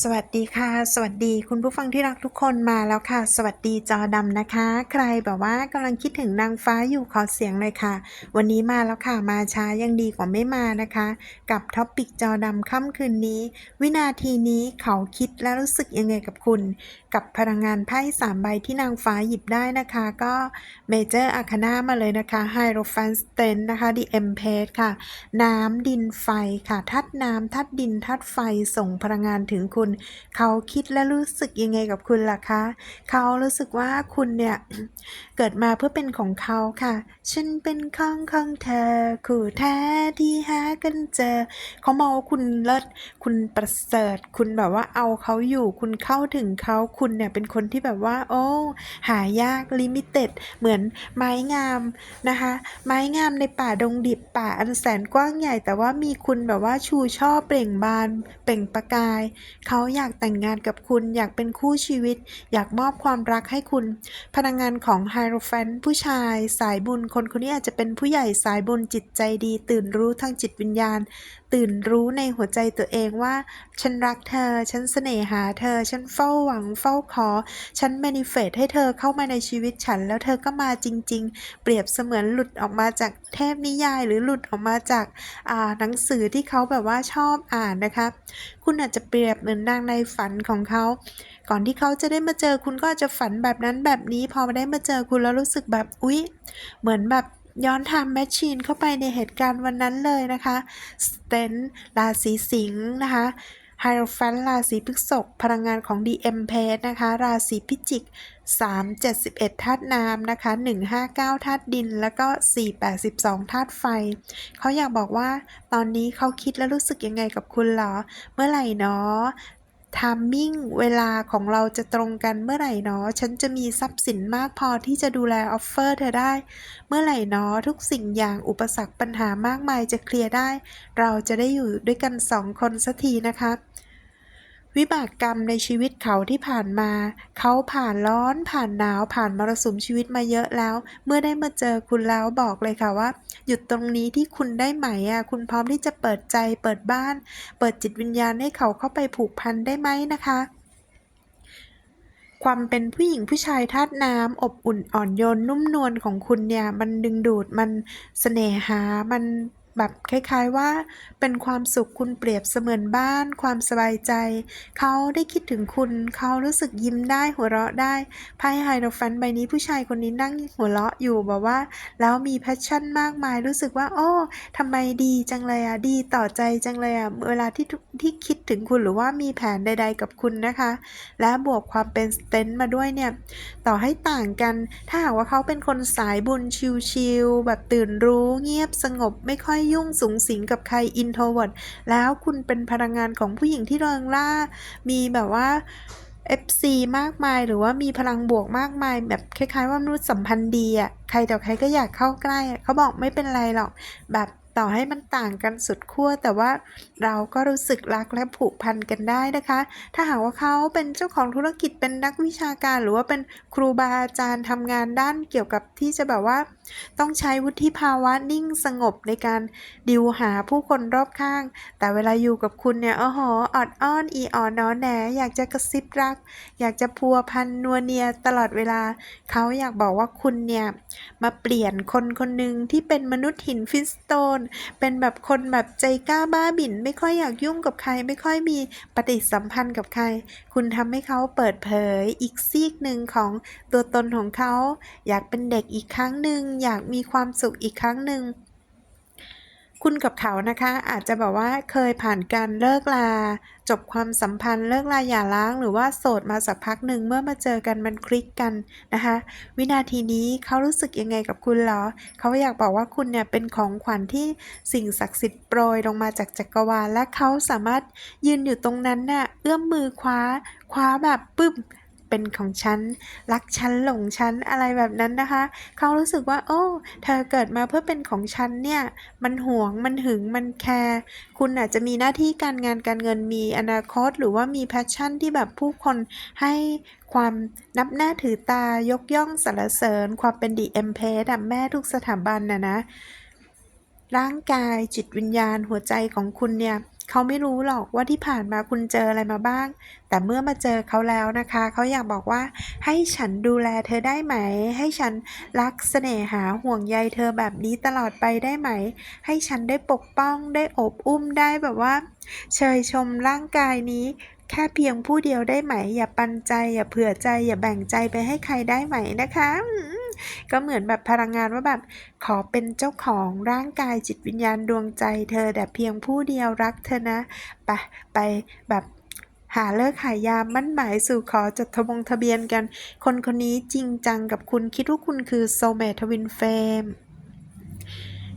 สวัสดีค่ะ สวัสดีคุณผู้ฟังที่รักทุกคนมาแล้วค่ะ สวัสดีจอดำนะคะ ใครแบบว่ากำลังคิดถึงนางฟ้าอยู่ขอเสียงเลยค่ะ วันนี้มาแล้วค่ะมาช้ายังดีกว่าไม่มานะคะ กับท็อปปิกจอดำค่ำคืนนี้ วินาทีนี้เขาคิดและรู้สึกยังไงกับคุณ กับพลังงานไพ่สามใบที่นางฟ้าหยิบได้นะคะ ก็เมเจอร์อาคานามาเลยนะคะไฮโรฟันสเตนนะคะดีเอ็มเพสค่ะ น้ำดินไฟค่ะธาตุน้ำธาตุดินธาตุไฟส่งพลังงานถึงคุณ เขาคิดและรู้สึกยังไงกับคุณล่ะคะ เขารู้สึกว่าคุณเนี่ยเกิดมาเพื่อเป็นของเขาค่ะ ฉันเป็นของของเธอ คู่แท้ที่หากันเจอ เขามองว่าคุณเลิศ คุณประเสริฐ คุณแบบว่าเอาเขาอยู่ คุณเข้าถึงเขาคุณเนี่ยเป็นคนที่แบบว่า โอ้ หายากลิมิเต็ด เหมือนไม้งามนะคะ ไม้งามในป่าดงดิบป่าอันแสนกว้างใหญ่ แต่ว่ามีคุณแบบว่าชูช่อเปล่งบาน เปล่งประกายเขาอยากแต่งงานกับคุณ อยากเป็นคู่ชีวิต อยากมอบความรักให้คุณพลังงานของไฮโรแฟนผู้ชาย สายบุญคนคนนี้อาจจะเป็นผู้ใหญ่สายบุญจิตใจดี ตื่นรู้ทางจิตวิญญาณ ตื่นรู้ในหัวใจตัวเองว่า ฉันรักเธอ ฉันเสน่หาเธอ ฉันเฝ้าหวังเฝ้าขอ ฉันแมนิเฟตให้เธอเข้ามาในชีวิตฉัน แล้วเธอก็มาจริง ๆ เปรียบเสมือนหลุดออกมาจากเทพนิยาย หรือหลุดออกมาจากหนังสือที่เขาแบบว่าชอบอ่านนะคะ คุณอาจจะเปรียบเหมือนนางในฝันของเขา ก่อนที่เขาจะได้มาเจอคุณก็อาจจะฝันแบบนั้นแบบนี้พอมาได้มาเจอคุณแล้วรู้สึกแบบอุ๊ย เหมือนแบบ ย้อนทม์แมชชีนเข้าไปในเหตุการณ์วันนั้นเลยนะคะสเตนราศีสิงห์นะคะไฮโรฟันราศีพฤษภพลังงานของ DM p a นะคะ ราศีพิจิก 3 71ธาตุน้ำนะคะ 159ธาตุดิน แล้วก็ 482ธาตุไฟ เขาอยากบอกว่า ตอนนี้เขาคิดและรู้สึกยังไงกับคุณเหรอ เมื่อไหร่เนาะ ทามมิ่งเวลาของเราจะตรงกันเมื่อไหร่เนาะฉันจะมีทรัพย์สินมากพอที่จะดูแลออฟเฟอร์เธอได้ เมื่อไหร่เนาะทุกสิ่งอย่างอุปสรรคปัญหามากมายจะเคลียร์ได้ เราจะได้อยู่ด้วยกันสองคนสักทีนะคะ วิบากกรรมในชีวิตเขาที่ผ่านมา เขาผ่านร้อนผ่านหนาวผ่านมรสุมชีวิตมาเยอะแล้ว เมื่อได้มาเจอคุณแล้วบอกเลยค่ะว่า หยุดตรงนี้ที่คุณได้ไหมอะคุณพร้อมที่จะเปิดใจเปิดบ้าน เปิดจิตวิญญาณให้เขาเข้าไปผูกพันได้ไหมนะคะความเป็นผู้หญิงผู้ชายธาตุน้ำอบอุ่นอ่อนโยนนุ่มนวลของคุณเนี่ย มันดึงดูดมันเสน่หามัน แบบคล้ายๆว่า เป็นความสุขคุณเปรียบเสมือนบ้าน ความสบายใจ เขาได้คิดถึงคุณ เขารู้สึกยิ้มได้หัวเราะได้ไพ่ไฮโดรฟันใบนี้ผู้ชายคนนี้นั่งหัวเราะอยู่แบบว่า แล้วมีแพชชั่นมากมายรู้สึกว่า โอ้ทำไมดีจังเลยอะดีต่อใจจังเลยอะเวลาที่ที่คิดถึงคุณหรือว่ามีแผนใด ๆ กับคุณนะคะ และบวกความเป็นสเตนต์มาด้วยเนี่ยต่อให้ต่างกัน ถ้าหากว่าเขาเป็นคนสายบุญชิลๆแบบตื่นรู้เงียบสงบไม่ค่อยยุ่งสุงสิงกับใครอินโทรเวิร์ดแล้วคุณเป็นพลังงานของผู้หญิงที่เริงร่า มีแบบว่า FC มากมายหรือว่ามีพลังบวกมากมาย แบบคล้ายๆว่ามนุษย์สัมพันธ์ดีอะใครต่อใครก็อยากเข้าใกล้อะเขาบอกไม่เป็นไรหรอก แบบต่อให้มันต่างกันสุดขั้วแต่ว่าเราก็รู้สึกรักและผูกพันกันได้นะคะ ถ้าหากว่าเขาเป็นเจ้าของธุรกิจเป็นนักวิชาการ หรือว่าเป็นครูบาอาจารย์ทำงานด้านเกี่ยวกับที่จะแบบว่า ต้องใช้วุฒิภาวะนิ่งสงบในการดิวหาผู้คนรอบข้าง แต่เวลาอยู่กับคุณเนี่ยโอ้โหออดอ้อนอีอ่อนนอแหนอยากจะกระซิบรัก อยากจะพัวพันนัวเนียตลอดเวลา เขาอยากบอกว่าคุณเนี่ย มาเปลี่ยนคนคนหนึ่งที่เป็นมนุษย์หินฟิสโตน เป็นแบบคนแบบใจกล้าบ้าบิ่น ไม่ค่อยอยากยุ่งกับใคร ไม่ค่อยมีปฏิสัมพันธ์กับใคร คุณทำให้เขาเปิดเผยอีกซีกหนึ่งของตัวตนของเขา อยากเป็นเด็กอีกครั้งหนึ่งอยากมีความสุขอีกครั้งหนึ่ง คุณกับเขานะคะ อาจจะแบบว่าเคยผ่านการเลิกลา จบความสัมพันธ์เลิกลาหย่าร้างหรือว่าโสดมาสักพักหนึ่งเมื่อมาเจอกันมันคลิกกันนะคะ วินาทีนี้เขารู้สึกยังไงกับคุณเหรอ เขาอยากบอกว่าคุณเนี่ยเป็นของขวัญที่สิ่งศักดิ์สิทธิ์โปรยลงมาจากจักรวาลและเขาสามารถยืนอยู่ตรงนั้นน่ะเอื้อมมือคว้าคว้าแบบปึ๊บ เป็นของฉัน รักฉันหลงฉันอะไรแบบนั้นนะคะ เขารู้สึกว่า โอ้ เธอเกิดมาเพื่อเป็นของฉันเนี่ย มันหวงมันหึงมันแคร์คุณอาจจะมีหน้าที่การงานการเงินมีอนาคต หรือว่ามีแพชชั่นที่แบบผู้คนให้ความนับหน้าถือตายกย่องสรรเสริญ ความเป็นดีเอ็มเพสแม่ทุกสถาบันนะนะร่างกายจิตวิญญาณหัวใจของคุณเนี่ย เขาไม่รู้หรอกว่าที่ผ่านมาคุณเจออะไรมาบ้าง แต่เมื่อมาเจอเขาแล้วนะคะ เขาอยากบอกว่า ให้ฉันดูแลเธอได้ไหม ให้ฉันรักเสน่หาห่วงใยเธอแบบนี้ตลอดไปได้ไหม ให้ฉันได้ปกป้องได้อบอุ้มได้แบบว่า เชยชมร่างกายนี้ แค่เพียงผู้เดียวได้ไหม อย่าปันใจ อย่าเผื่อใจ อย่าแบ่งใจไปให้ใครได้ไหมนะคะ ก็เหมือนแบบพลังงานว่าแบบขอเป็นเจ้าของร่างกายจิตวิญญาณดวงใจเธอแต่เพียงผู้เดียวรักเธอนะไปไปแบบหาเลิกหายามมั่นหมายสู่ขอจดทะบงทะเบียนกัน คนคนนี้จริงจังกับคุณคิดว่าคุณคือโซเมทวินเฟม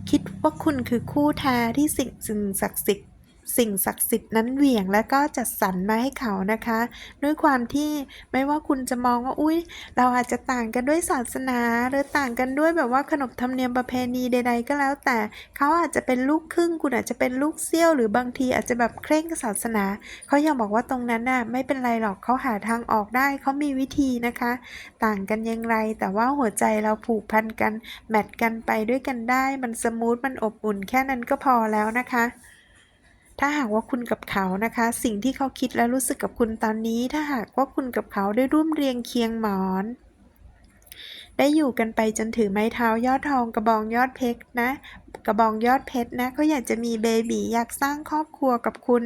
คิดว่าคุณคือคู่แท้ที่สิ่งสิ่งศักดิ์สิทธิ์ สิ่งศักดิ์สิทธิ์นั้นเหวี่ยงและก็จัดสรรมาให้เขานะคะ ด้วยความที่ไม่ว่าคุณจะมองว่าอุ้ยเราอาจจะต่างกันด้วยศาสนา หรือต่างกันด้วยแบบว่าขนบธรรมเนียมประเพณีใด ๆ ก็แล้ว แต่เขาอาจจะเป็นลูกครึ่ง คุณอาจจะเป็นลูกเซี่ยว หรือบางทีอาจจะแบบเคร่งศาสนาเขายังบอกว่าตรงนั้นน่ะไม่เป็นไรหรอกเขาหาทางออกได้เขามีวิธีนะคะ ต่างกันอยังไร แต่ว่าหัวใจเราผูกพันกันแมทกันไปด้วยกันได้ มันสมูทมันอบอุ่นแค่นั้นก็พอแล้วนะคะ ถ้าหากว่าคุณกับเขานะคะ สิ่งที่เขาคิดและรู้สึกกับคุณตอนนี้ ถ้าหากว่าคุณกับเขาได้ร่วมเรียงเคียงหมอน ได้อยู่กันไปจนถือไม้เท้ายอดทองกระบองยอดเพชรนะ กระบองยอดเพชรนะเขาอยากจะมีเบบีอยากสร้างครอบครัวกับคุณ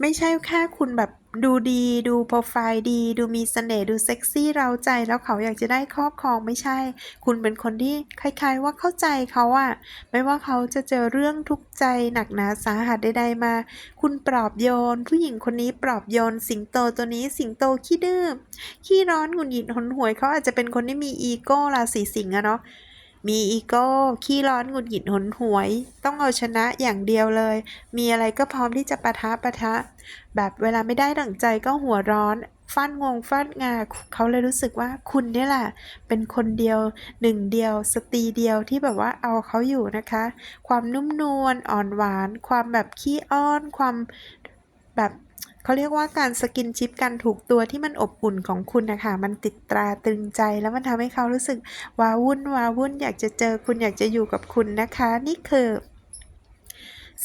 ไม่ใช่แค่คุณแบบดูดีดูโปรไฟล์ดี ดูมีเสน่ห์ดูเซ็กซี่เราใจแล้วเขาอยากจะได้ครอบครองไม่ใช่ คุณเป็นคนที่คล้ายๆว่าเข้าใจเขาอะไม่ว่าเขาจะเจอเรื่องทุกข์ใจหนักหนาสาหัสใดๆมา คุณปลอบโยน ผู้หญิงคนนี้ปลอบโยน สิงโตตัวนี้สิงโตขี้ดื้อขี้ร้อนหงุดหงิดหนหวยเขาอาจจะเป็นคนที่มีอีโก้ราศีสิงห์อะเนาะ มีอีโก้ ขี้ร้อนหงุดหงิดหนหวย ต้องเอาชนะอย่างเดียวเลย มีอะไรก็พร้อมที่จะปะทะปะทะ แบบเวลาไม่ได้ดั่งใจก็หัวร้อนฟันงงฟันงาเขาเลยรู้สึกว่าคุณนี่แหละ เป็นคนเดียวหนึ่งเดียว สตรีเดียวที่แบบว่าเอาเขาอยู่นะคะ ความนุ่มนวลอ่อนหวาน ความแบบขี้อ้อน ความแบบ เขาเรียกว่าการสกินชิปกันถูกตัวที่มันอบอุ่นของคุณนะคะมันติดตราตรึงใจ แล้วมันทำให้เขารู้สึกว้าวุ่นว้าวุ่นอยากจะเจอคุณอยากจะอยู่กับคุณนะคะ นี่คือ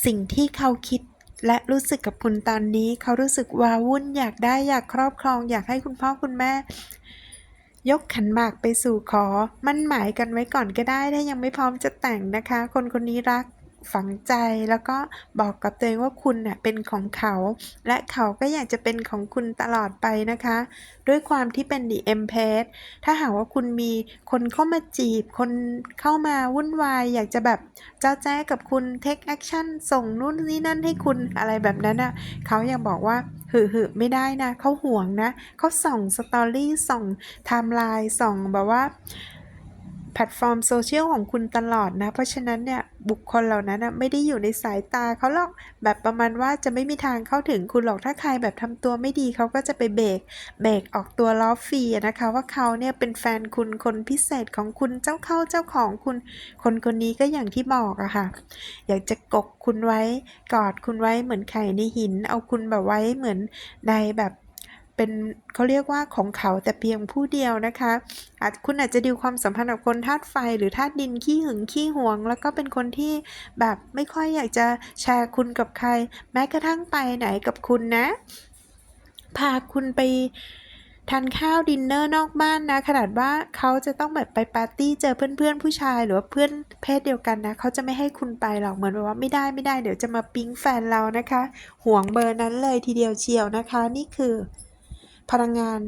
สิ่งที่เขาคิดและรู้สึกกับคุณตอนนี้ เขารู้สึกว้าวุ่นอยากได้อยากครอบครอง อยากให้คุณพ่อคุณแม่ ยกขันหมากไปสู่ขอ มั่นหมายกันไว้ก่อนก็ได้ถ้ายังไม่พร้อมจะแต่งนะคะ คนคนนี้รัก ฝังใจแล้วก็บอกกับตัวเองว่าคุณเน่ะเป็นของเขา และเขาก็อยากจะเป็นของคุณตลอดไปนะคะ ด้วยความที่เป็น The e m p r e s s ถ้าหากว่าคุณมีคนเข้ามาจีบ คนเข้ามาวุ่นวาย อยากจะแบบเจ้าแจ้กับคุณ take action ส่งนู่นนี่นั่นให้คุณอะไรแบบนั้นอะเขายังบอกว่าหือหือไม่ได้นะเขาห่วงนะเขาส่องสตอรี่ส่องไทม์ไลน์ส่องแบบว่า แพลตฟอร์มโซเชียลของคุณตลอดนะ เพราะฉะนั้นเนี่ยบุคคลเหล่านั้นนะไม่ได้อยู่ในสายตาเขาหรอกแบบประมาณว่าจะไม่มีทางเข้าถึงคุณหรอกถ้าใครแบบทำตัวไม่ดีเขาก็จะไปเบรกเบรกออกตัวล้อฟรีนะคะ ว่าเขาเนี่ยเป็นแฟนคุณคนพิเศษของคุณเจ้าเข้าเจ้าของคุณ คนคนนี้ก็อย่างที่บอกอะค่ะ อยากจะกกคุณไว้กอดคุณไว้เหมือนไข่ในหิน เอาคุณแบบไว้เหมือนในแบบ เป็นเขาเรียกว่าของเขาแต่เพียงผู้เดียวนะคะอาจคุณอาจจะดิวความสัมพันธ์กับคนธาตุไฟหรือธาตุดินขี้หึงขี้หวง แล้วก็เป็นคนที่แบบไม่ค่อยอยากจะแชร์คุณกับใคร แม้กระทั่งไปไหนกับคุณนะ พาคุณไปทานข้าวดินเนอร์นอกบ้านนะ ขนาดว่าเขาจะต้องแบบไปปาร์ตี้เจอเพื่อนๆผู้ชายหรือว่าเพื่อนเพศเดียวกันนะเขาจะไม่ให้คุณไปหรอกเหมือนแบบว่าไม่ได้ไม่ได้เดี๋ยวจะมาปิ๊งแฟนเรานะคะห่วงเบอร์นั้นเลยทีเดียวเชียวนะคะ นี่คือ พลังงาน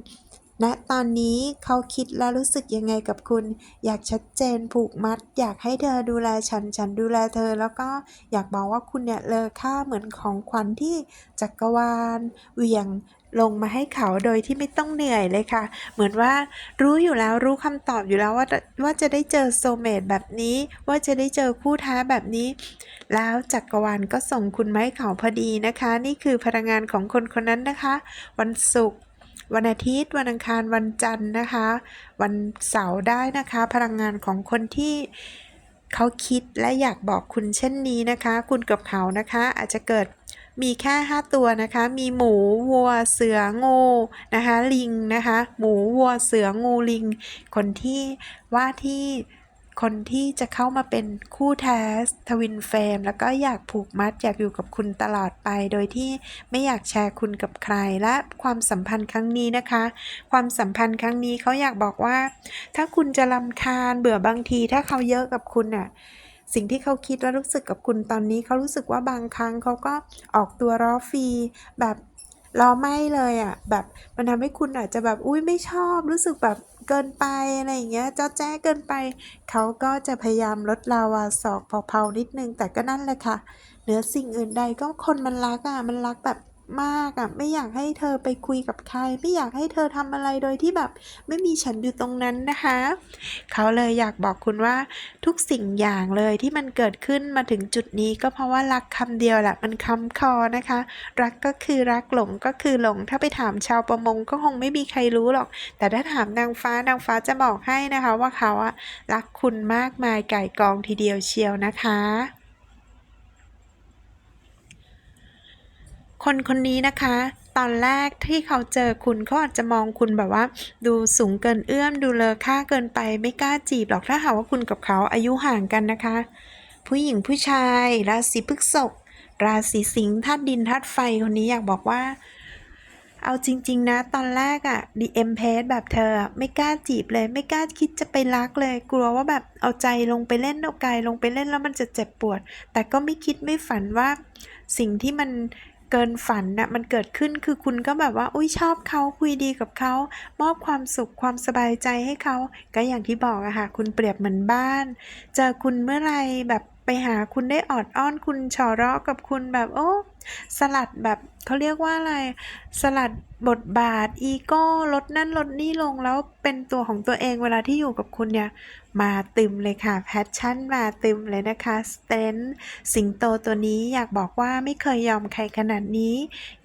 ณตอนนี้เขาคิดและรู้สึกยังไงกับคุณ อยากชัดเจนผูกมัด อยากให้เธอดูแลฉัน ฉันดูแลเธอ แล้วก็อยากบอกว่าคุณเนี่ยเลอค่าเหมือนของขวัญที่จักรวาลเหวี่ยงลงมาให้เขาโดยที่ไม่ต้องเหนื่อยเลยค่ะ เหมือนว่ารู้อยู่แล้วรู้คำตอบอยู่แล้วว่าว่าจะได้เจอโซเมตแบบนี้ ว่าจะได้เจอคู่ท้าแบบนี้ แล้วจักรวาลก็ส่งคุณมาให้เขาพอดีนะคะ นี่คือพลังงานของคนคนนั้นนะคะ วันศุกร์ วันอาทิตย์ วันอังคารวันจันทร์นะคะ วันเสาร์ได้นะคะ พลังงานของคนที่เขาคิดและอยากบอกคุณเช่นนี้นะคะ คุณกับเขานะคะ อาจจะเกิดมีแค่ 5 ตัวนะคะ มีหมูวัวเสืองูนะคะ ลิงนะคะ หมูวัวเสืองูลิง คนที่ว่าที่ คนที่จะเข้ามาเป็นคู่แท้ทวินเฟรมแล้วก็อยากผูกมัดอยากอยู่กับคุณตลอดไป โดยที่ไม่อยากแชร์คุณกับใคร และความสัมพันธ์ครั้งนี้นะคะ ความสัมพันธ์ครั้งนี้เขาอยากบอกว่า ถ้าคุณจะลำคาญเบื่อบางที ถ้าเขาเยอะกับคุณน่ะสิ่งที่เขาคิดและรู้สึกกับคุณตอนนี้เขารู้สึกว่าบางครั้งเขาก็ออกตัวล้อฟรีแบบล้อไม่เลยอะ่ะแบบมันทำให้คุณอาจจะแบบอุ้ยไม่ชอบรู้สึกแบบ เกินไปอะไรอย่างเงี้ยเจ้าแจ้เกินไป เขาก็จะพยายามลดลาวาศอกเผาๆนิดนึงแต่ก็นั่นแหละค่ะเหนือสิ่งอื่นใดก็คนมันรักอะมันรักแบบ มากอะไม่อยากให้เธอไปคุยกับใคร ไม่อยากให้เธอทำอะไรโดยที่แบบ ไม่มีฉันอยู่ตรงนั้นนะคะ เขาเลยอยากบอกคุณว่าทุกสิ่งอย่างเลยที่มันเกิดขึ้นมาถึงจุดนี้ก็เพราะว่ารักคำเดียวแหละมันคำคอนะคะ รักก็คือรักหลงก็คือหลง ถ้าไปถามชาวประมงก็คงไม่มีใครรู้หรอก แต่ถ้าถามนางฟ้านางฟ้าจะบอกให้นะคะว่าเขาอะรักคุณมากมายไก่กองทีเดียวเชียวนะคะ คนคนนี้นะคะ ตอนแรกที่เขาเจอคุณเขาอาจจะมองคุณแบบว่า ดูสูงเกินเอื้อม ดูเลอค่าเกินไป ไม่กล้าจีบหรอกถ้าหากว่าคุณกับเขาอายุห่างกันนะคะ ผู้หญิงผู้ชาย ราศีพฤษภราศีสิงห์ธาตุดินธาตุไฟคนนี้อยากบอกว่า เอาจริง ๆ นะ ตอนแรกอะดีเอ็มเพสแบบเธอไม่กล้าจีบเลย ไม่กล้าคิดจะไปรักเลย กลัวว่าแบบเอาใจลงไปเล่นเอากายลงไปเล่นแล้วมันจะเจ็บปวด แต่ก็ไม่คิดไม่ฝันว่า สิ่งที่มัน เกินฝันน่ะมันเกิดขึ้นคือคุณก็แบบว่าอุ้ยชอบเขาคุยดีกับเขา มอบความสุขความสบายใจให้เขา ก็อย่างที่บอกอะค่ะคุณเปรียบเหมือนบ้านเจอคุณเมื่อไรแบบไปหาคุณได้ออดอ้อนคุณฉอเราะกับคุณแบบโอ้ สลัดแบบเขาเรียกว่าอะไร สลัดบทบาท อีโก้ลดนั่นลดนี่ลงแล้วเป็นตัวของตัวเองเวลาที่อยู่กับคุณเนี่ย มาตึมเลยค่ะ แพชชั่นมาตึมเลยนะคะสเตนสิงโตตัวนี้อยากบอกว่าไม่เคยยอมใครขนาดนี้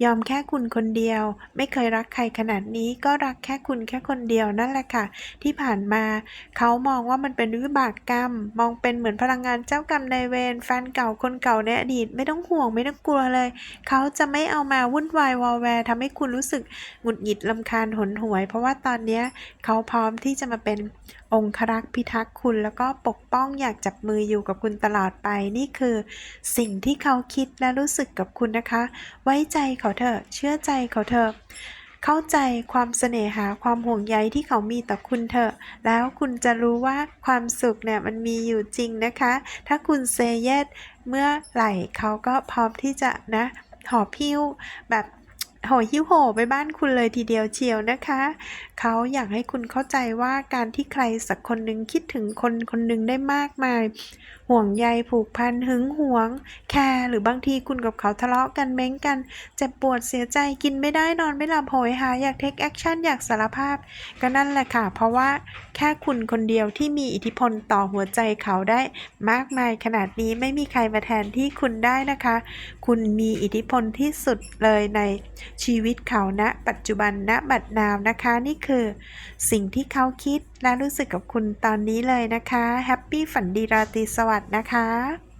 ยอมแค่คุณคนเดียว ไม่เคยรักใครขนาดนี้ ก็รักแค่คุณแค่คนเดียวนั่นแหละค่ะ ที่ผ่านมาเขามองว่ามันเป็นวิบากกรรม มองเป็นเหมือนพลังงานเจ้ากรรมนายเวรแฟนเก่าคนเก่าในอดีตไม่ต้องห่วงไม่ต้องกลัวเลยเขาจะไม่เอามาวุ่นวายวอลแวร์ทำให้คุณรู้สึกหงุดหงิดลำคาญหนหวย เพราะว่าตอนนี้เขาพร้อมที่จะมาเป็นองครักษ์พิทักษ์คุณแล้วก็ปกป้องอยากจับมืออยู่กับคุณตลอดไป นี่คือสิ่งที่เขาคิดและรู้สึกกับคุณนะคะ ไว้ใจเขาเถอะเชื่อใจเขาเถอะ เข้าใจความเสน่หาความห่วงใยที่เขามีต่อคุณเถอะ แล้วคุณจะรู้ว่าความสุขเนี่ยมันมีอยู่จริงนะคะ ถ้าคุณเซเยสเมื่อไหร่เขาก็พร้อมที่จะนะหอบพิ้วแบบโหหิ้วโหไปบ้านคุณเลยทีเดียวเชียวนะคะ เขาอยากให้คุณเข้าใจว่าการที่ใครสักคนหนึ่งคิดถึงคนคนหนึ่งได้มากมาย ห่วงใยผูกพันหึงหวง แคร์หรือบางทีคุณกับเขาทะเลาะกันเม้งกัน เจ็บปวดเสียใจกินไม่ได้นอนไม่หลับโหยหาอยากเทคแอคชั่นอยากสารภาพ ก็นั่นแหละค่ะ เพราะว่าแค่คุณคนเดียวที่มีอิทธิพลต่อหัวใจเขาได้ มากมายขนาดนี้ไม่มีใครมาแทนที่คุณได้นะคะ คุณมีอิทธิพลที่สุดเลยในชีวิตเขาณปัจจุบันณบัดนาวนะคะ นี่คือ สิ่งที่เขาคิด และรู้สึกกับคุณตอนนี้เลยนะคะ แฮปปี้ฝันดีราตรีสวัสดิ์นะคะ